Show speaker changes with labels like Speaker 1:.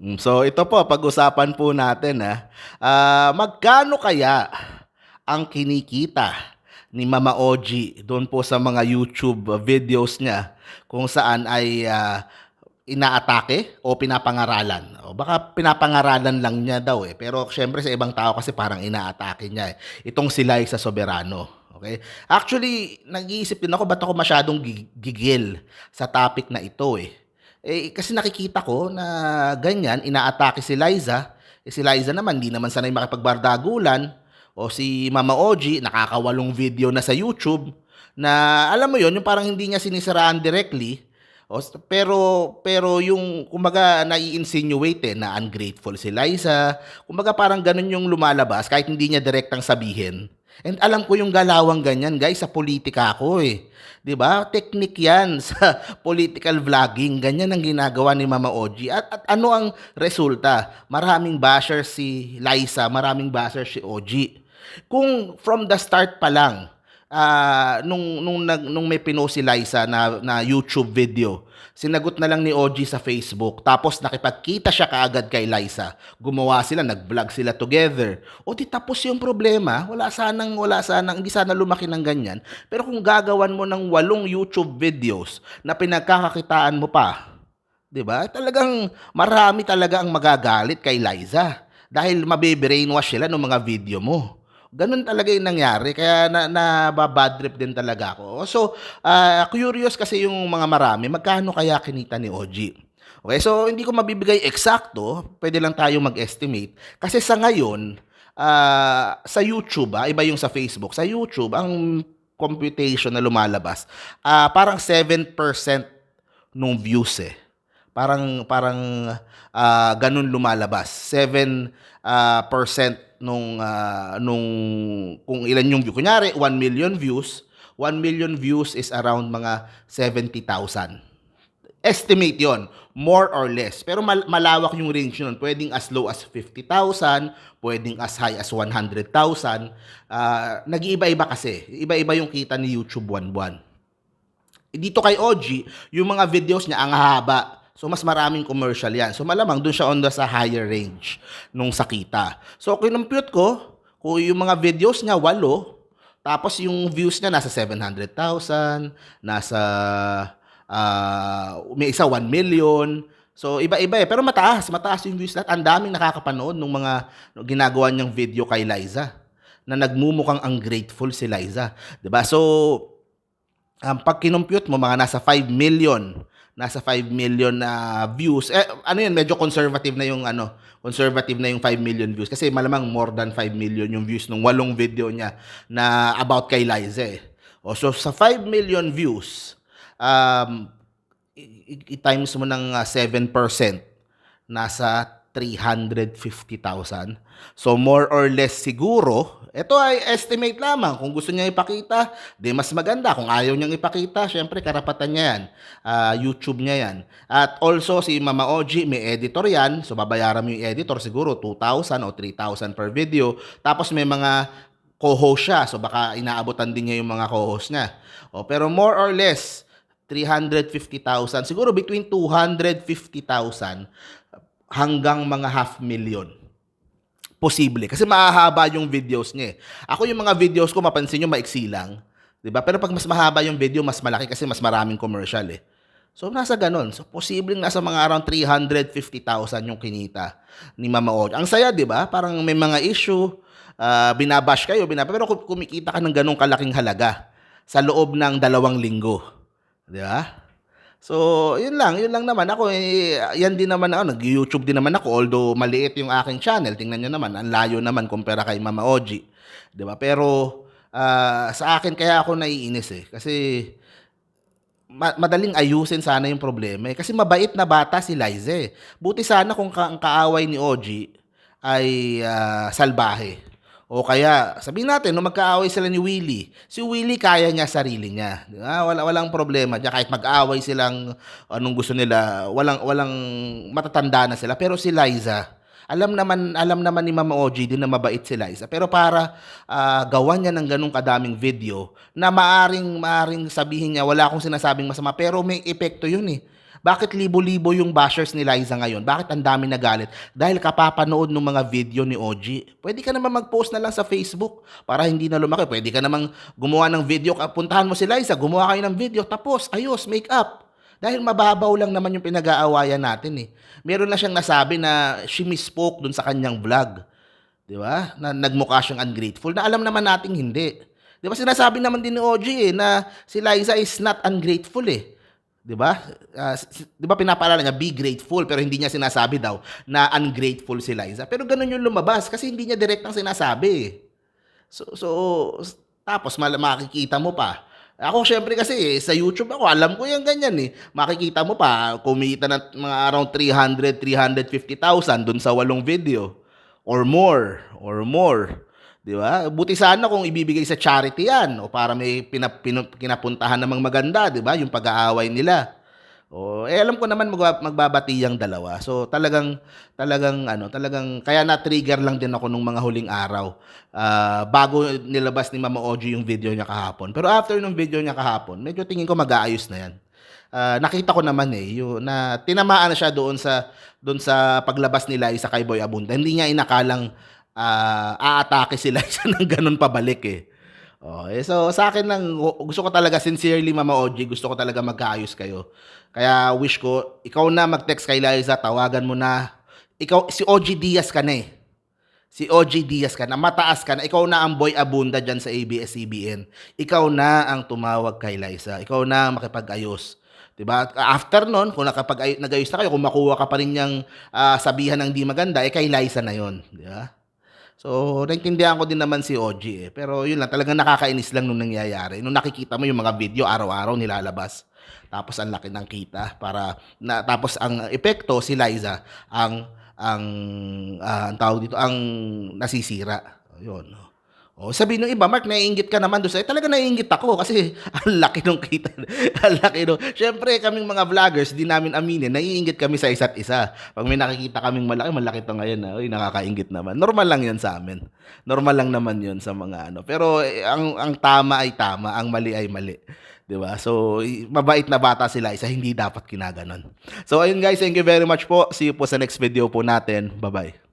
Speaker 1: Mm, So ito po, pag-usapan po natin ha. Ah, magkano kaya ang kinikita ni Mama Oji doon po sa mga YouTube videos niya kung saan ay ah, inaatake o pinapangaralan. O baka pinapangaralan lang niya daw eh. Pero syempre sa ibang tao kasi parang inaatake niya eh. Itong si Liza Soberano. Okay? Actually, nag-iisip din ako ba't ako masyadong gi- gigil sa topic na ito eh. Eh, kasi nakikita ko na ganyan, inaatake si Liza. Eh, si Liza naman, di naman sanay makipagbardagulan. O si Mama Oji, nakakawalong video na sa YouTube na alam mo yon yung parang hindi niya sinisiraan directly. O, pero pero yung kumbaga nai-insinuate eh, na ungrateful si Liza. Kumbaga parang ganun yung lumalabas kahit hindi niya direktang sabihin. And alam ko yung galawang ganyan, guys, sa politika ako eh. 'Di ba? Technique 'yan sa political vlogging. Ganyan ang ginagawa ni Mama Oji. At, at ano ang resulta? Maraming basher si Liza, maraming basher si Oji. Kung from the start pa lang, ah nung nung nag nung may pinost si Liza na na YouTube video. Sinagot na lang ni OG sa Facebook. Tapos nakipagkita siya kaagad kay Liza. Gumawa sila, nag-vlog sila together. O di tapos yung problema, wala sanang wala sanang hindi sana lumaki ng ganyan. Pero kung gagawan mo ng walong YouTube videos na pinagkakakitaan mo pa, 'di ba? Talagang marami talaga ang magagalit kay Liza dahil mabe-brainwash sila ng mga video mo. Ganun talaga yung nangyari. Kaya na, na bad trip din talaga ako. So, ah, curious kasi yung mga marami, magkano kaya kinita ni OG? Okay, so hindi ko mabibigay eksakto. Pwede lang tayo mag-estimate. Kasi sa ngayon, ah, sa YouTube, ah, iba yung sa Facebook. Sa YouTube, ang computation na lumalabas, ah, parang 7% nung views eh. Parang parang ah, ganun lumalabas. 7 ah, percent nung ah, nung kung ilan yung view. Kunyari 1 million views, 1 million views is around mga 70,000. Estimate yon more or less. Pero mal- malawak yung range nun. Pwedeng as low as 50,000, pwedeng as high as 100,000. Ah, nag-iiba-iba kasi. Iba-iba yung kita ni YouTube buwan-buwan. Dito kay OG, yung mga videos niya ang haba. So mas maraming commercial yan. So malamang dun siya on the sa higher range nung sakita. So kinumpute ko, kung yung mga videos niya walo, tapos yung views niya nasa 700,000, nasa ah, may isa 1 million. So iba-iba eh. Pero mataas, mataas yung views lahat. Ang daming nakakapanood ng mga ginagawa niyang video kay Liza na nagmumukhang ungrateful si Liza. 'Di ba? So um, pag kinumpute mo, mga nasa 5 million, nasa 5 million na views. Eh, ano yun, medyo conservative na yung ano, conservative na yung 5 million views. Kasi malamang more than 5 million yung views nung walong video niya na about kay Liza eh. O, so sa 5 million views, um, i-times mo ng ah, 7%, nasa 350,000. So more or less siguro, ito ay estimate lamang. Kung gusto niya ipakita, di mas maganda. Kung ayaw niyang ipakita, syempre karapatan niya yan. Ah, YouTube niya yan. At also si Mama Oji, may editor yan. So babayaran mo yung editor siguro 2,000 o 3,000 per video. Tapos may mga co-host siya. So baka inaabutan din niya yung mga co-host niya. O, pero more or less, 350,000. Siguro between 250,000 hanggang mga half million. Posible. Kasi mahahaba yung videos niya eh. Ako yung mga videos ko, mapansin nyo, maiksi lang. ba? Pero pag mas mahaba yung video, mas malaki kasi mas maraming commercial eh. So, nasa ganun. So, posibleng nasa mga around 350,000 yung kinita ni Mama Oji. Ang saya, di ba? Parang may mga issue, ah, binabash kayo, binabash. Pero kumikita ka ng ganong kalaking halaga sa loob ng dalawang linggo. Di ba? So, yun lang, yun lang naman. Ako, eh, yan din naman ako, nag-YouTube din naman ako, although maliit yung aking channel, tingnan nyo naman, ang layo naman kumpara kay Mama Oji. Ba? Pero, ah, sa akin, kaya ako naiinis eh. Kasi, ma- madaling ayusin sana yung problema eh. Kasi mabait na bata si Liza eh. Buti sana kung ka- ang kaaway ni Oji ay ah, salbahe. O kaya, sabihin natin, nung magkaaway sila ni Willie, si Willie kaya niya sarili niya. Di ba? Wala, walang problema diyan. Kahit mag-away silang anong gusto nila, walang, walang matatanda na sila. Pero si Liza, alam naman alam naman ni Mama OG din na mabait si Liza. Pero para ah, gawan niya ng ganung kadaming video na maaring maaring sabihin niya wala akong sinasabing masama pero may epekto 'yun eh. Bakit libo-libo yung bashers ni Liza ngayon? Bakit ang dami nagalit? Dahil kapapanood ng mga video ni OG. Pwede ka naman mag-post na lang sa Facebook para hindi na lumaki. Pwede ka namang gumawa ng video. Puntahan mo si Liza, gumawa kayo ng video. Tapos, ayos, make up. Dahil mababaw lang naman yung pinag-aawayan natin eh. Meron na siyang nasabi na she misspoke dun sa kanyang vlog. Di ba? Na nagmukha siyang ungrateful. Na alam naman nating hindi. Di ba sinasabi naman din ni OG eh, na si Liza is not ungrateful eh. 'Di ba? S- 'Di ba pinapaalala niya be grateful pero hindi niya sinasabi daw na ungrateful si Liza. Pero ganun yung lumabas kasi hindi niya direktang sinasabi. eh. So so tapos makikita mo pa. Ako syempre kasi eh, sa YouTube ako alam ko yung ganyan eh. Makikita mo pa kumita ng mga around 300 350,000 dun sa walong video or more or more. Di ba? Buti sana kung ibibigay sa charity yan o para may pinap, pinu- kinapuntahan namang maganda, di ba? Yung pag-aaway nila. O, eh alam ko naman magba- magbabati yung dalawa. So talagang talagang ano, talagang kaya na-trigger lang din ako nung mga huling araw. Ah, bago nilabas ni Mama Oji yung video niya kahapon. Pero after nung video niya kahapon, medyo tingin ko mag-aayos na yan. Ah, nakita ko naman eh, yung, na tinamaan na siya doon sa doon sa paglabas nila sa kay Boy Abunda. Hindi niya inakalang ah, aatake sila isa ng ganun pabalik eh. Oh, eh, so sa akin lang gusto ko talaga sincerely Mama Oji, gusto ko talaga magkaayos kayo. Kaya wish ko ikaw na mag-text kay Liza, tawagan mo na. Ikaw si OG Diaz ka na eh. Si OG Diaz ka na, mataas ka na. Ikaw na ang boy abunda dyan sa ABS-CBN. Ikaw na ang tumawag kay Liza. Ikaw na ang makipag-ayos. Diba? After nun, kung nakapag nag-ayos na kayo, kung makuha ka pa rin niyang ah, sabihan ng di maganda, eh kay Liza na yon, Di ba? So, naintindihan ko din naman si OG eh. Pero yun lang, talagang nakakainis lang nung nangyayari. Nung nakikita mo yung mga video, araw-araw nilalabas. Tapos ang laki ng kita para na tapos ang epekto si Liza ang ang ah, ang tawag dito ang nasisira. Yun. O sabi ng iba, Mark, naiingit ka naman doon sa talaga naiingit ako kasi ang laki nung kita. ang laki nung. Syempre, kaming mga vloggers, di namin aminin, naiingit kami sa isa't isa. Pag may nakikita kaming malaki, malaki to ngayon, na, uy, nakakaingit naman. Normal lang 'yan sa amin. Normal lang naman 'yun sa mga ano. Pero eh, ang ang tama ay tama, ang mali ay mali. 'Di ba? So, mabait na bata sila, isa hindi dapat kinaganon. So, ayun guys, thank you very much po. See you po sa next video po natin. Bye-bye.